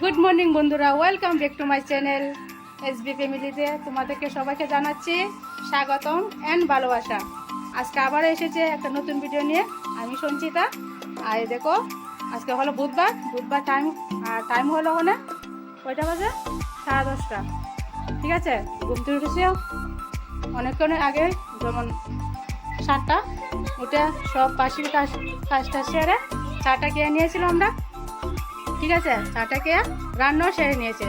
Good morning বন্ধুরা। Welcome back to my channel SB ফ্যামিলিতে তোমাদেরকে সবাইকে জানাচ্ছি স্বাগতম অ্যান্ড ভালোবাসা। আজকে আবার এসেছে একটা নতুন ভিডিও নিয়ে। আমি সঞ্চিতা। আর দেখো, আজকে হলো বুধবার। বুধবার টাইম আর টাইম হলো ওখানে কয়টা বাজে? সাড়ে দশটা। ঠিক আছে? ঘুম থেকে উঠেছি অনেকক্ষণ আগে যেমন সাতটা, উঠে সব পাখির কাজ, কাজটা সেরে চাটা খেয়ে নিয়েছিলাম আমরা। ঠিক আছে? চাটা খেয়ে রান্নাও সেরে নিয়েছে।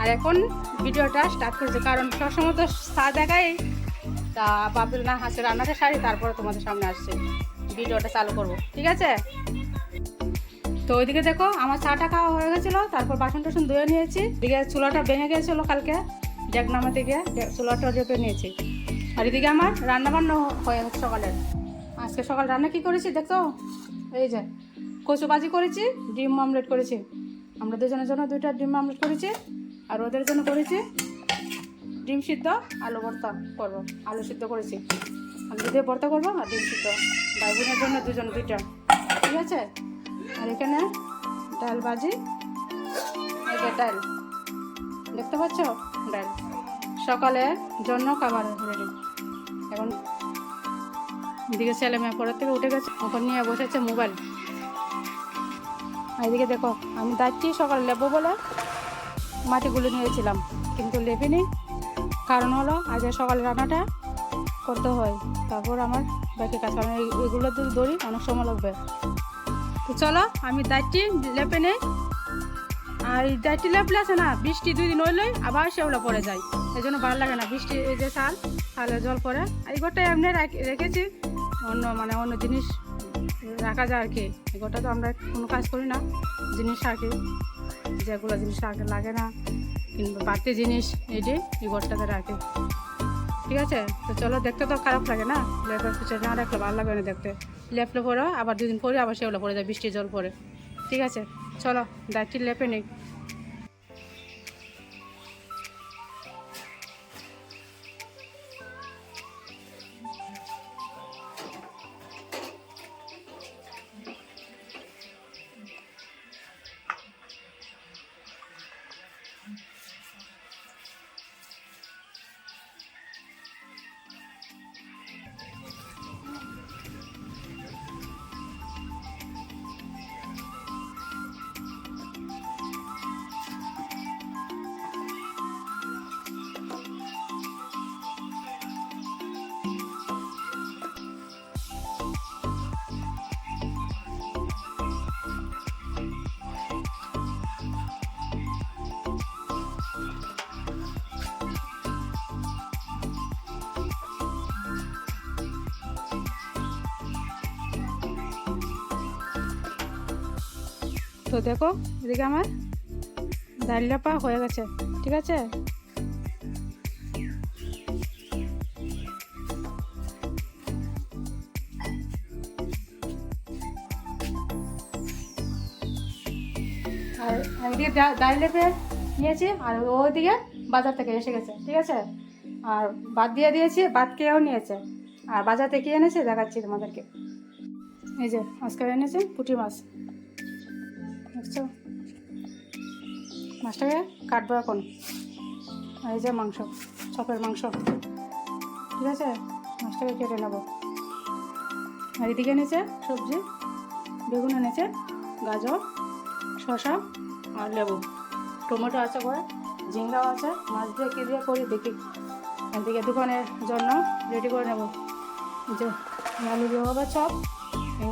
আর এখন ভিডিওটা স্টার্ট করেছে, কারণ সবসময় তো চা দেখাই, তা ভাবল না হাসে রান্নাটা সারি, তারপরে তোমাদের সামনে আসছে। ভিডিওটা চালু করব, ঠিক আছে? তো ওইদিকে দেখো, আমার চাটা খাওয়া হয়ে গেছিল, তারপর বাসন টাসন ধুয়ে নিয়েছি। এদিকে চুলাটা ভেঙে গেছিল কালকে ডেক নামাতে গিয়ে চুলাটা রেপে নিয়েছি। আর এদিকে আমার রান্না বান্না হয়ে সকালের। আজকে সকাল রান্না কি করেছি দেখো? এই যে কচু ভাজি করেছি, ডিম অমলেট করেছি। আমরা দুজনের জন্য দুইটা ডিম অমলেট করেছি, আর ওদের জন্য করেছি ডিম সিদ্ধ, আলু ভর্তা করব, আলু সিদ্ধ করেছি। আলু দিয়ে ভর্তা করব আর ডিম সিদ্ধ। ভাই বোনের জন্য দুজন দুইটা। ঠিক আছে? আর এখানে ডাল ভাজি ডাল। দেখতে পাচ্ছ? ডাল। সকালে জন্য খাবার রেডি এখন এদিকে ছেলে মেয়ে পরের থেকে উঠে গেছে ওখান নিয়ে বসেছে মোবাইল। এদিকে দেখো, আমি দাঁড়িয়ে সকালে লেবো বলে। মাটিগুলো নিয়েছিলাম, কিন্তু লেবিনি। কারণ হলো আজকে সকালে রান্নাটা করতে হয়। তারপর আমার বাকি কাজ। কারণ এগুলো যদি দড়ি অনেক সময় লাগবে। তো চলো, আমি দায়িত্বটি লেপে নেই আর এই লেপলে আছে না, বৃষ্টি দুই দিন হইলেই আবার সেগুলো পড়ে যায়। এই জন্য ভালো লাগে না বৃষ্টি, এই যে সাল সালে জল পড়ে। এই ঘরটা এমনি রাখ- রেখেছি। অন্য মানে অন্য জিনিস রাখা যায় আর কি। এগুলোটা তো আমরা কোনো কাজ করি না। জিনিস রাখি যেগুলো জিনিস আগে লাগে না। কিংবা বাড়তি জিনিস যে এই ঘরটাতে রাখে ঠিক আছে? তো চলো, দেখতে তো খারাপ লাগে না? লেপের পিছনে না রাখলে ভালো লাগে না দেখতে। লেপলে পরে আবার দুদিন পরে আবার সেগুলো পরে যায়, বৃষ্টির জল পরে। ঠিক আছে? চলো দায়িত্ব লেপে নেই। তো দেখো, এদিকে আমার ডাল লেপা হয়ে গেছে, ঠিক আছে? আর এদিকে ডা- ডাল লেপে নিয়েছি, আর ওইদিকে বাজার থেকে এসে গেছে, ঠিক আছে? আর বাদ দিয়ে দিয়েছি বাদ খেয়েও নিয়েছে। আর বাজার থেকে এনেছে, দেখাচ্ছি তোমাদেরকে। এই যে, আজকে এনেছে পুঁটি মাছ। দেখছ? মাছটাকে কাটবো এখন। এই যে মাংস, চপের মাংস। ঠিক আছে? মাছটাকে কেটে নেব। আর এদিকে এনেছে সবজি, বেগুন এনেছে, গাজর, শসা আর লেবু। টমেটো আছে করে ঝিঙ্গাও আছে। মাছ দিয়ে কী দিয়ে করি দেখি। এদিকে দোকানের জন্য রেডি করে নেব। যে আলু দিয়ে হবে চপ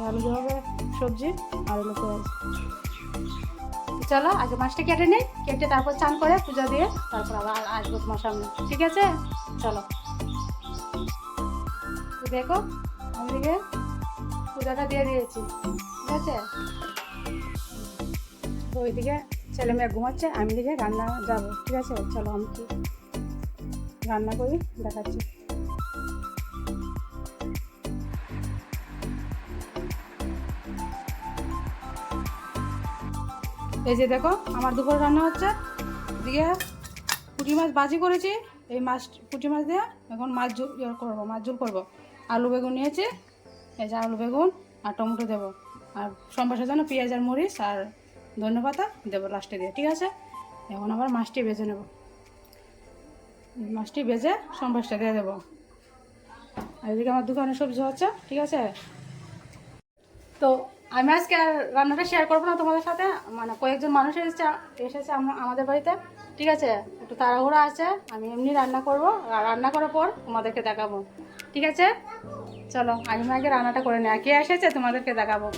আলু দিয়ে হবে সবজি আর হলো পেঁয়াজ চলো, আগে মাছটা কেটে নিই কেটে তারপর চান করে পুজো দিয়ে তারপর আবার আসব তোমার সামনে, ঠিক আছে? চলো। দেখো আমাদেরকে পূজাটা দিয়ে দিয়েছি, ঠিক আছে? তো ওইদিকে ছেলে মেয়ে ঘুমাচ্ছে, আমি দিকে রান্না যাব, ঠিক আছে? চলো, আমি কি রান্না করি, দেখাচ্ছি। এই যে দেখো, আমার দুপুর রান্না হচ্ছে। দিয়ে পুঁটি মাছ বাজি করেছি। এই মাছ, পুঁটি মাছ দিয়ে এখন মাছ ঝোল ইয়ে করব, মাছ ঝোল করব। আলু বেগুন নিয়েছি। এই যে আলু বেগুন আর টমেটো দেবো। আর সম্বাসের জন্য পেঁয়াজ আর মরিচ আর ধন্যবাদ দেবো লাস্টে দিয়ে, ঠিক আছে? এখন আবার মাছটি ভেজে নেব। মাছটি ভেজে সম্বাসটা দিয়ে দেবো। আর এদিকে আমার দোকানে সবজি হচ্ছে, ঠিক আছে? তো আমি আজকে আর রান্নাটা শেয়ার করব না তোমাদের সাথে। মানে কয়েকজন মানুষ এসেছে এসেছে আমাদের বাড়িতে। ঠিক আছে? একটু তাড়াহুড়া আছে, আমি এমনি রান্না করব। রান্না করার পর তোমাদেরকে দেখাবো। ঠিক আছে? চলো, আমি আগে রান্নাটা করে নিই। কে এসেছে তোমাদেরকে দেখাবো।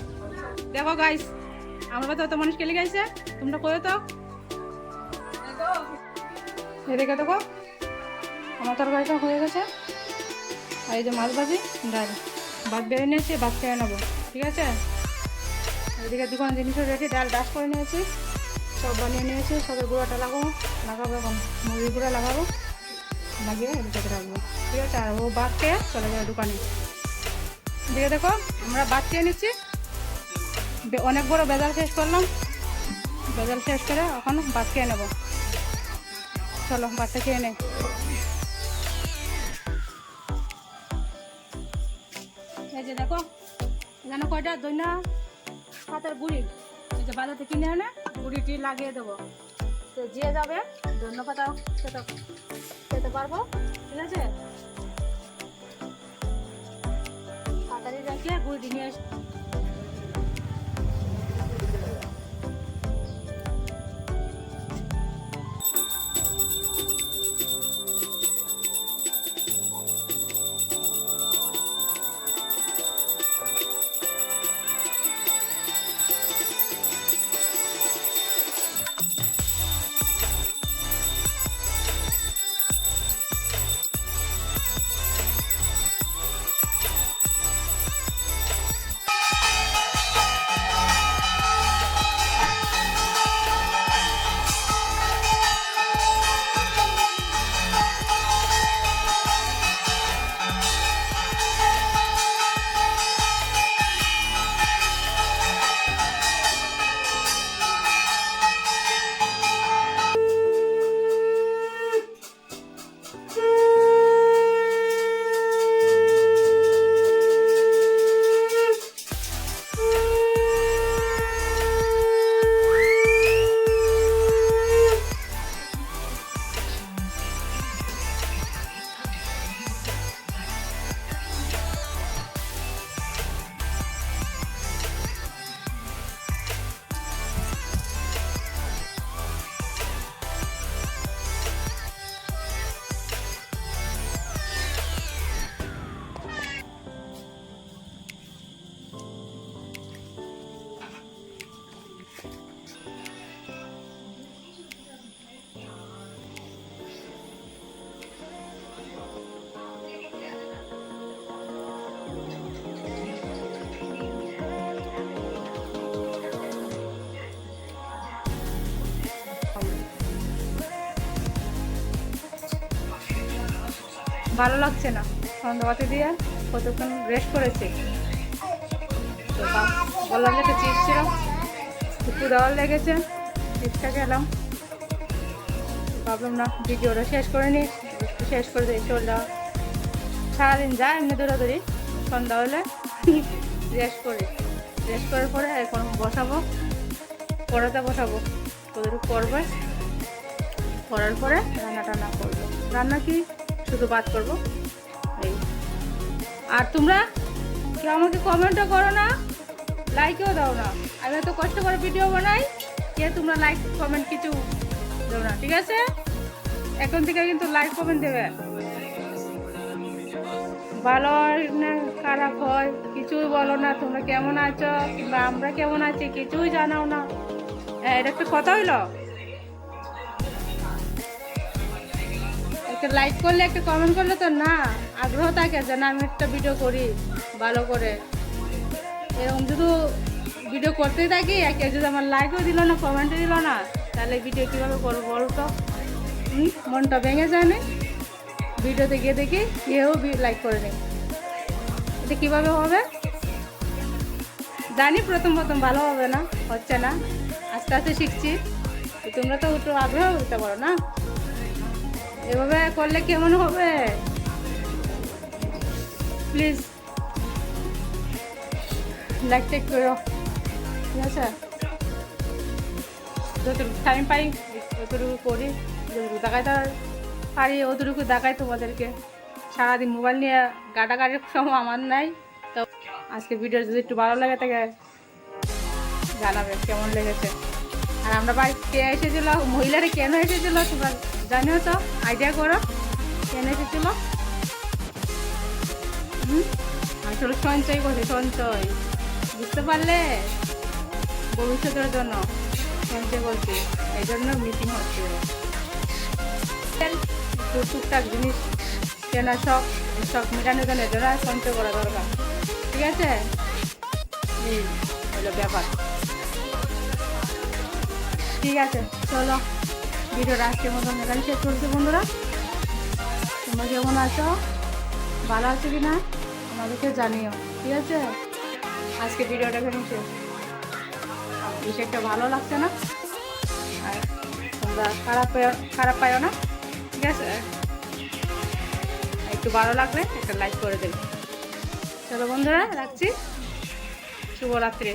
দেখো গাইস আমরা তো মানুষ কেলে গাইছে তোমরা করে তো? এদিকে দেখো, আমার তরকারিটা হয়ে গেছে। আর এই যে মাছ ভাজি, ডাল। ভাত বেড়ে নিয়েছি, ভাত খেয়ে নেব। ঠিক আছে? এদিকে দোকান জিনিসও রেখে ডাল ডাস করে নিয়েছি। সব বানিয়ে নিয়েছি সবের গুঁড়োটা লাগাবো লাগাবো এখন মুরগির গুঁড়া লাগাবো, লাগিয়ে এদিকে রাখব। ঠিক আছে, আর ও খেয়ে চলে যাবে দোকানে। দিয়ে দেখো, আমরা খেয়ে নিচ্ছি। অনেক বড় বেজাল শেষ করলাম। বেজাল শেষ করে এখন ভাত খেয়ে নেব। চলো ভাতটা খেয়ে নে এই যে দেখো, এখানে কয়টা? দইনা পাতার গুড়ি। যে বাজারে কিনে এনে গুড়িটি লাগিয়ে দেবো। তো যে যাবে ধন্য পাতা খেতে খেতে পারব। ঠিক আছে? তাড়াতাড়ি রেখে গুড়িটি নিয়ে ভালো লাগছে না। সন্ধ্যাবাতি দিয়ে কতক্ষণ রেস্ট করেছি? তো বললাম যে একটা চিপস ছিল, একটু দেওয়ার লেগেছে চিপসটা খেলাম। ভাবলাম না, ভিডিওটা শেষ করে নিই শেষ করে দিই চলটা সারাদিন যা এমনি দৌড়াদৌড়ি, সন্ধ্যা হলে রেস্ট করি। রেস্ট করার পরে এখন বসাবো পড়াতে বসাবো। ওদের করবে? করার পরে রান্না টান্না করব। রান্না কি? শুধু বাদ করব। এই। আর তোমরা কেউ আমাকে কমেন্টও করো না লাইকও দাও না। আমি এত কষ্ট করে ভিডিও বানাই কে তোমরা লাইক কমেন্ট কিছু দেও না, ঠিক আছে? এখন থেকে কিন্তু লাইক কমেন্ট দেবে। ভালো না, খারাপ হয়, কিছুই বলো না, তোমরা কেমন আছো? কিংবা আমরা কেমন আছি, কিছুই জানাও না। হ্যাঁ এটা একটা কথা হইল? একটা লাইক করলে, একটা কমেন্ট করলে তো না, আগ্রহ থাকে যে না, আমি একটা ভিডিও করি, ভালো করে। এরকম শুধু ভিডিও করতেই থাকি কেউ যদি আমার লাইকও দিল না কমেন্টও দিল না, তাহলে ভিডিও কীভাবে করব বলো তো? মনটা ভেঙে যায় না? ভিডিওতে গিয়ে দেখি, কেউ লাইক করে নেই। এটা কীভাবে হবে? জানি প্রথম প্রথম ভালো হবে না, হচ্ছে না। আস্তে আস্তে শিখছি। তোমরা তো একটু আগ্রহ দিতে পারো না? এভাবে করলে কেমন হবে? প্লিজ লাইক টেক করো। ঠিক আছে? যতটুকু টাইম পাই ততটুকু করি, যতটুকু দেখাইতে পারি, অতটুকু দেখাই তোমাদেরকে। সারাদিন মোবাইল নিয়ে গাটাগাটির সময় আমার নাই। তো আজকে ভিডিও যদি একটু ভালো লাগে থাকে জানাবে কেমন লেগেছে। আর আমরা বাড়ি কে এসেছিল? মহিলারা কেন এসেছিল? তোমরা জানিও তো আইডিয়া করো, কেন এসেছিল আসলে সঞ্চয় করছে সঞ্চয়। বুঝতে পারলে? ভবিষ্যতের জন্য সঞ্চয় করছি, এই জন্য মিটিং হচ্ছে। টুকটাক জিনিস কেনা শখ শখ মেটানোর জন্য এজন্য সঞ্চয় করা দরকার, ঠিক আছে? এই হলো ব্যাপার। ঠিক আছে, চলো। ভিডিওটা আজকের মতন এখানে শেষ করছি বন্ধুরা। তোমরা কেমন আছো? ভালো আছো কি না আমাদেরকে জানিও, ঠিক আছে? আজকে ভিডিওটা এখানে শেষ। বেশি একটা ভালো লাগছে না? আর তোমরা খারাপ খারাপ পাইও না? ঠিক আছে? একটু ভালো লাগলে একটা লাইক করে দেবে। চলো বন্ধুরা, রাখছি। শুভরাত্রি।